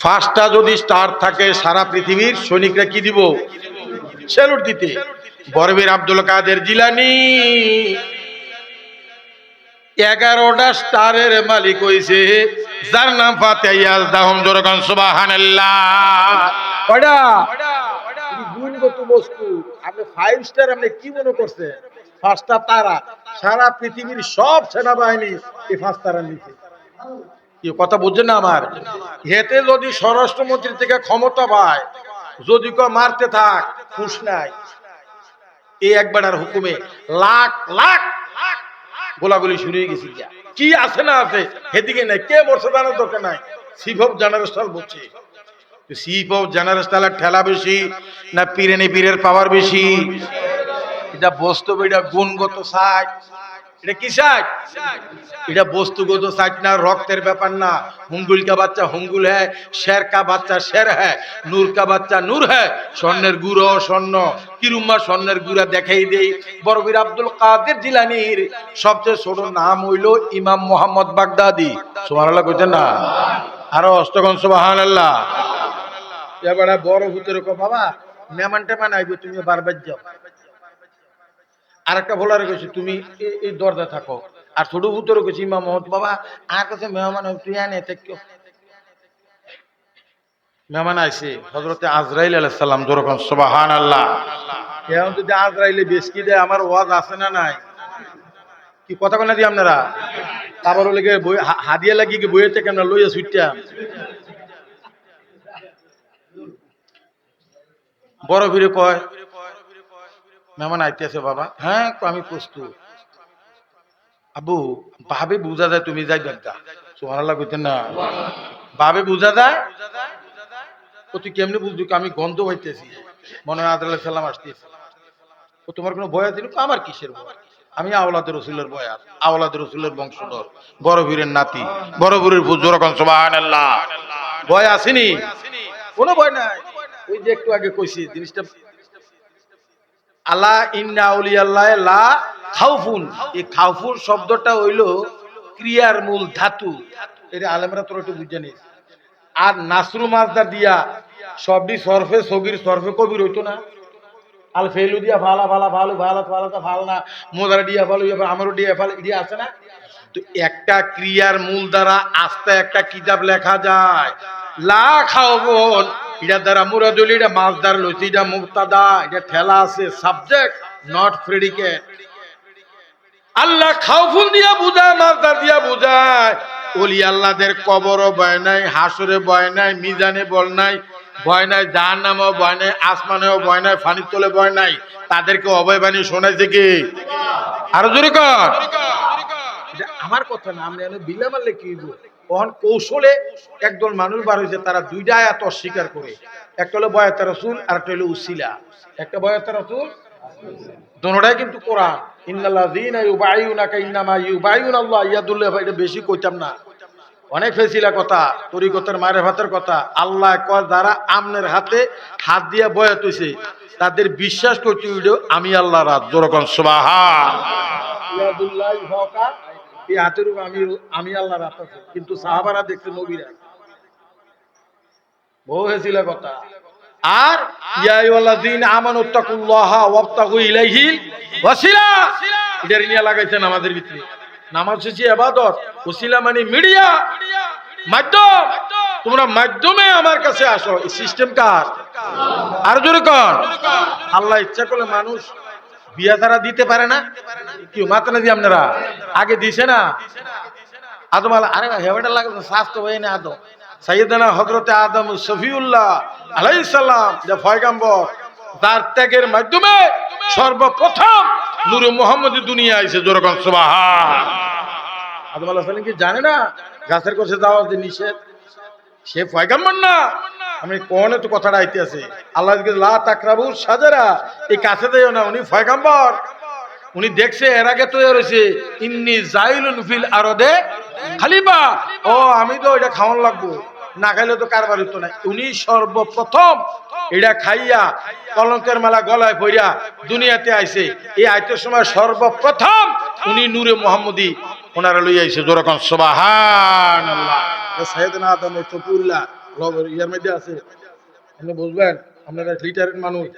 ফার্স্টটা যদি স্টার থাকে, সারা পৃথিবীর সৈনিকরা কি দিব? স্যালুট দিতে। বরবীর আব্দুল কাদের জিলানি, এগারোটা স্টারের মালিক হইছে। যার নাম ফাতে বস্তু। আপনি ফাইভ স্টার আপনি কি মনে তারা। সারা পৃথিবীর সব সেনাবাহিনী এই তারা নিচে। কথা বুঝছেন না আমার? হেতে যদি স্বরাষ্ট্রমন্ত্রী থেকে ক্ষমতা পায়, যদি কেউ মারতে থাক খুশ নাই। এই একবারের হুকুমে লাখ লাখ গোলাগুলি শুরু হয়ে গেছে কি আছে না আছে সেদিকে নাই, কে বর্ষা জানার দরকার নাই। চিফ অফ জেনারেল বলছে চিফ অফ জেনারেল ঠেলা বেশি না পীরেনে পীরের পাওয়ার বেশি? এটা বস্তু এটা গুণগত সাইট এটা কি সাইট এটা বস্তুগত সাইট না, রক্তের ব্যাপার না। হুঙ্গুল কা বাচ্চা হুঙ্গুল হ্যায় শের কা বাচ্চা শের হ্যায় নূর কা বাচ্চা নূর হ্যায়, স্বর্ণের গুঁড়ো স্বর্ণ। কিরুম্মা স্বর্ণের গুড়া দেখাই দেই। বরবীর আব্দুল কাদের জিলানির সবচেয়ে ছোট নাম হইল ইমাম মোহাম্মদ বাগদাদি। সুবহানাল্লাহ কইতেন না? আরও অষ্টগণ সুবহানাল্লাহ। এবারে বড় ভূতের বাবা মেমান টেমান আইবে তুমি বারবার যাও। আরেকটা বলার গেছি তুমি এই দরজা থাকো। আর ছোট ভূতেরও গেছি ইমাম মোহাম্মদ, বাবা, আর কাছে মেহমান তুই আনে থেকো মেহমান আইছে হজরতে আজরাইল আলাইসাল্লাম যেরকম সুবাহান আল্লাহ এখন যদি আজরাইলে বেশকি দেয়, আমার ওয়াজ আছে না নাই? কি কথা কোনা দি আপনারা? তারপর লেগে বই হাদিয়া লাগিয়ে কি বইয়েতে কেন লইয়া সুইটা বড় ভিড়ে কয় মেহমান আইতেছে বাবা। হ্যাঁ আমি প্রস্তুত। আবু ভাবে বুঝা যায়, তুমি যাই দেখা সোহানাল্লাহ কইতেন না। ভাবে বুঝা যায়, ও তুই কেমনি বুঝবি আমি গন্ধ হইতেছি মনে হয় আদাল্লাহ সাল্লাম আসতেছি। ও তোমার কোনো ভয় আছে? না? আমার কিসের ভয়? আমি আওলাদের রসুলের বয়াত আওলাদের রসুলের বংশধর। বড় বীরের নাতি। বড় বীরের পুজোর সুবাহান আল্লাহ ভয় আসেনি? কোনো ভয় নাই। ওই যে একটু আগে কইছি, জিনিসটা আল্লাহ ইন্না আউলিয়াল্লাহ লা খাউফুন। এই খাউফুন শব্দটা হইল ক্রিয়ার মূল ধাতু। এটা আলেমরা তোর একটু বুঝে নিস আর নাসরু মাজদা দিয়া সবডি সরফে, সগির সরফে কবির হইতো না। আল ফেলু দিয়া ফালা ফালা ফালু ফালা ফালা ফাল না। মোদারা ফালু ইয়া আমারও দিয়া ফাল দিয়া আছে না? তো একটা ক্রিয়ার মূল দ্বারা আস্তে একটা কিতাব লেখা যায়। লা খাওবন এটা দ্বারা মুরাদুল এটা মাছদার লইছে এটা মুক্তাদা এটা ঠেলা আছে সাবজেক্ট নট প্রেডিকেট আল্লাহ খাউফুল দিয়া বুঝায় মাছ মাছদার দিয়া বুঝায়। ওলি আল্লাহদের কবরও ভয় নাই হাসরে ভয় নাই মিজানে বল নাই ভয় নাই জাহান নামও ভয় নাই আসমানেও ভয় নাই ফানির তলে ভয় নাই। তাদেরকে অভয় বাণী শোনাইছে কি? আরও জোরে কর। আমার কথা না এনে বিলা মারলে কি হইব কৌশলে একদল মানুষ বার হয়েছে, তারা দুইটা আয়াত অস্বীকার করে। একটা হলো বয়াত রসুল আর একটা হলো উসিলা। একটা বয়াত রসুল দোনোটাই কিন্তু কোরআন। বেশি কইতাম না। অনেক ফেসিলা কথা মায়ের ভাতের কথা। আল্লাহ যারা আমনের হাতে হাত তাদের বিশ্বাস করতে আমি আল্লাহ রাত এই হাতের উপর আমি আমি আল্লাহ রাত আছে, কিন্তু সাহাবারা দেখছে নবীরা বহু হয়েছিল কথা। আর লাগাইছেন আমাদের ভিতরে। নামাজ হচ্ছে ইবাদত ওসিলা মানে মিডিয়া, মাধ্যম। তোমরা মাধ্যমে আমার কাছে আসো। সিস্টেম কার? আর জোরে কর আল্লাহ ইচ্ছা করলে মানুষ বিয়া তারা দিতে পারে না কি না দিয়ে আপনারা? আগে দিছে না? আদম আলা আরে হেওয়াটা লাগে স্বাস্থ্য হয়ে না আদম। সাইয়েদানা হজরতে আদম সফিউল্লাহ আলাইহিস সালাম, যে পয়গাম্বর, তার ত্যাগের মাধ্যমে সর্বপ্রথম নূরে মোহাম্মদ দুনিয়া আইছে জোরকন সুবহান। আদম আলাইহিস সালাম কি জানে না? গাছের কাছে যাওয়া যে নিষেধ? সে পয়গাম্বর না। আমি কোনে তো কথাটা আইতে আছে। আল্লাহ লা সাজারা। এই কাছে দেও না, উনি পয়গাম্বর। উনি দেখছে, এর আগে তো রয়েছে ইন্নি জাইলুন ফিল আরদে খালিবা ও, আমি তো এটা খাওয়ান লাগবো। না খাইলে তো কারবার হতো না। উনি সর্বপ্রথম এটা খাইয়া কলঙ্কের মালা গলায় পইরা দুনিয়াতে আইছে। এই আইতের সময় সর্বপ্রথম উনি নূরে মোহাম্মদী ওনারা লই আইছে। সুবহানাল্লাহ। সাইয়েদনা আদম চপুল্লাহ লব- ইয়ার মধ্যে আছে। আপনি বুঝবেন আপনারা লিটারের মানুষ।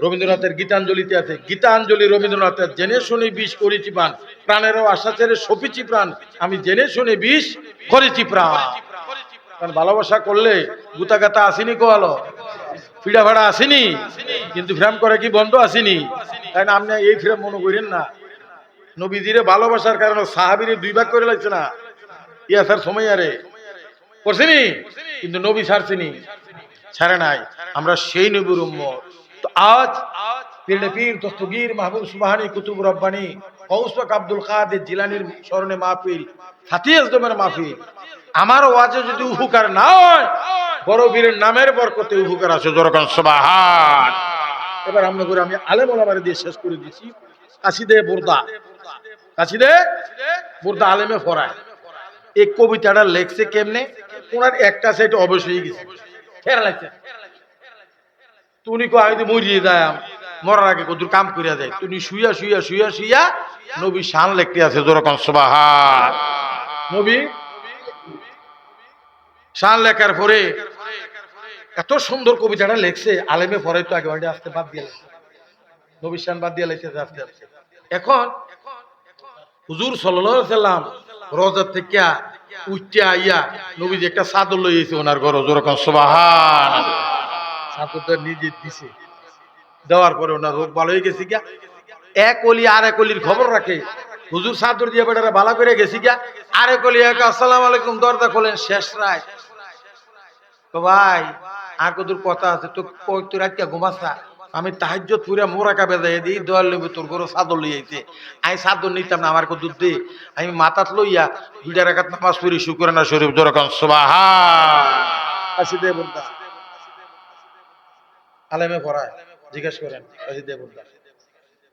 রবীন্দ্রনাথের গীতাঞ্জলিতে আছে। গীতাঞ্জলি রবীন্দ্রনাথের জেনে শুনে বিষ করেছি প্রাণ। প্রাণেরও আশা ছেড়ে সপিছি প্রাণ। আমি জেনে শুনে বিষ করেছি প্রাণ। কারণ ভালোবাসা করলে গুতা গাতা আসেনি কোয়ালো। ফিডা ভাড়া আসেনি। কিন্তু ফ্রেম করে কি বন্ধ আসেনি? তাই না আপনি এই ফ্রেম মনে করেন না। নবীজিরে ভালোবাসার কারণে সাহাবিরে দুই ভাগ করে লাগছে না। ইয়া স্যার সময় আরে। কিন্তু নবী ছাড়ে নাই। আমরা সেই নবীর তো আজ পীর মাহবুব সুবাহানি কুতুব রব্বানি কৌসবাক আব্দুল কাদের জিলানির স্মরণে মাহফিল মাহফিল, আমার ওয়াজে যদি উপকার না হয়, বড় বীরের নামের বরকতে উপকার আছে। সুবাহান। এবার আমরা করে আমি আলেম ওলামারে দিয়ে শেষ করে দিছি কাশিদে বুরদা। কাশিদে বুরদা আলেমে ফরায় এই কবিতাটা লেখছে কেমনে? ওনার একটা সাইড অবশ্যই গেছে। খেয়াল লাগছে। তুমি কো আমি মরিয়ে যায় মরার আগে কত কাম করিয়া যায় তুমি শুইয়া শুইয়া শুইয়া শুইয়া নবী শান লেখতে আছে যেরকম সবাহার নবী শান লেখার পরে এত সুন্দর কবিতাটা লেখছে আলেমে পরে তো আগে আসতে বাদ দিয়ে। নবী শান বাদ দিয়ে লেখছে আস্তে আস্তে এখন হুজুর সাল্লাম রোজার থেকে উঠতে আইয়া নবী যে একটা চাদর লইয়েছে ওনার ঘর যেরকম সবাহান চাদরটা নিজে দিছে। দেওয়ার পরে ওনার রোগ ভালো হয়ে গেছে গিয়া, এক অলি আর এক অলির খবর রাখে। হুজুর চাদর দিয়ে বেটারা ভালো করে গেছি গিয়া, আর এক অলি এক, আসসালাম আলাইকুম, দরজা খোলেন, শেষ রায় ভাই, আর কত কথা আছে তো তুই রাত ঘুমাসা আমি তাহাজ্জত পুরা মোরা কাবে যাই দিই দোয়ার লইবে তোর গরু চাদর লইয়াইছে আমি চাদর নিতাম না আমার কত দে। আমি মাথাত লইয়া দুইটা রাখাত নামাজ পড়ি শুক্র না শরীফ সুবাহা আসি দে বলতা আলেমে পড়ায় জিজ্ঞেস করেন আসি দে বলতা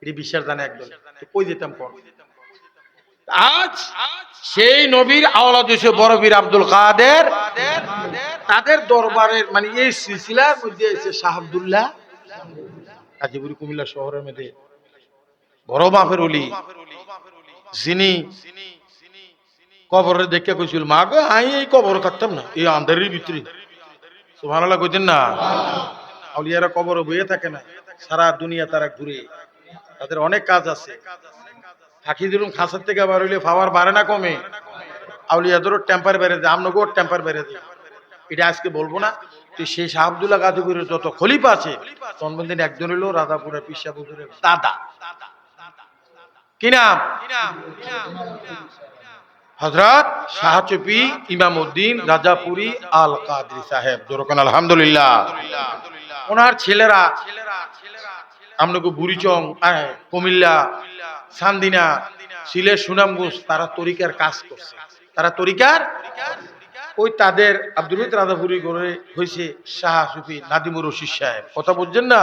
এটি বিশ্বাস জানে একদম কই যেতাম পর? আজ সেই নবীর আওলাদ বড়বীর আব্দুল কাদের। তাদের দরবারের মানে এই সিলসিলার মধ্যে এসে শাহ আব্দুল্লাহ। গাজীপুর কুমিল্লা শহরের মধ্যে বড় মাফের অলি। যিনি কবরের দেখে কইছিল, মা গো, আমি এই কবর থাকতাম না, এই আন্ধারের ভিতরে। সুবহানাল্লাহ কইতেন না। আউলিয়ারা কবর বইয়ে থাকে না, সারা দুনিয়া তারা ঘুরে। তাদের অনেক কাজ আছে। ফাঁকি দিলুম, খাসার থেকে বার হইলে পাওয়ার বাড়ে না কমে। আউলিয়াদেরও টেম্পার বেড়ে দেয় আমনগোর টেম্পার বেড়ে দেয় এটা আজকে বলব না। শাহ আব্দুল্লাহ গাজীপুরের যত খলিফা আছে তন্মদিন একজন হইল রাধাপুরের পিসা দাদা। হজরত শাহচপি রাজাপুরি আল কাদরি সাহেব আলহামদুলিল্লাহ। ওনার ছেলেরা আমনগো বুড়িচং কুমিল্লা, সান্দিনা, সিলেট সুনামগঞ্জ, তারা তরিকার কাজ করছে। তারা তরিকার ওই তাদের আব্দুল রাধাপুরি করে হয়েছে শাহ সুফি নাদিমুর রশিদ সাহেব। কথা বুঝছেন না?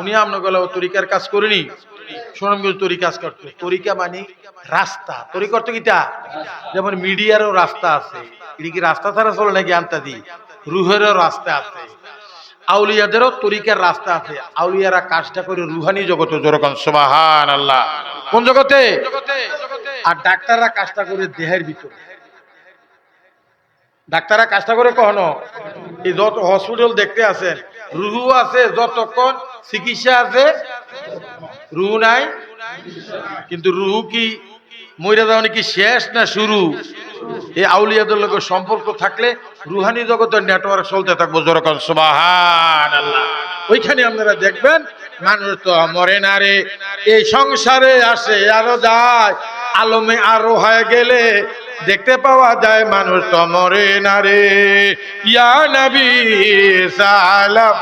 উনি আমনগলা তরিকার কাজ করেনি। সুনামগঞ্জ তরি কাজ করতো। তরিকা মানে রাস্তা। তরিকা অর্থ কিটা? যেমন মিডিয়ারও রাস্তা আছে। এটা কি রাস্তা ছাড়া চলে নাকি আনতা দি রুহেরও রাস্তা আছে। আউলিয়াদেরও তরিকার রাস্তা আছে। আউলিয়ারা কাজটা করে রুহানি জগতে যেরকম সোবাহান আল্লাহ কোন জগতে? আর ডাক্তাররা কাজটা করে দেহের ভিতরে। ডাক্তাররা কাজটা করে কখনো এই যত হসপিটাল দেখতে আছেন, রুহু আছে যতক্ষণ চিকিৎসা আছে, রুহু নাই। কিন্তু রুহু কি মইরা যাওয়া কি শেষ না শুরু? এই আউলিয়াদের লোক সম্পর্ক থাকলে রুহানি জগতের নেটওয়ার্ক চলতে থাকব যেরকম সুবাহান আল্লাহ ওইখানে আপনারা দেখবেন, মানুষ তো মরে না রে। এই সংসারে আসে আরও যায়, আলমে আরও হয়ে গেলে দেখতে পাওয়া যায় মানুষ তো মরে না রে। ইয়া নবী সালাম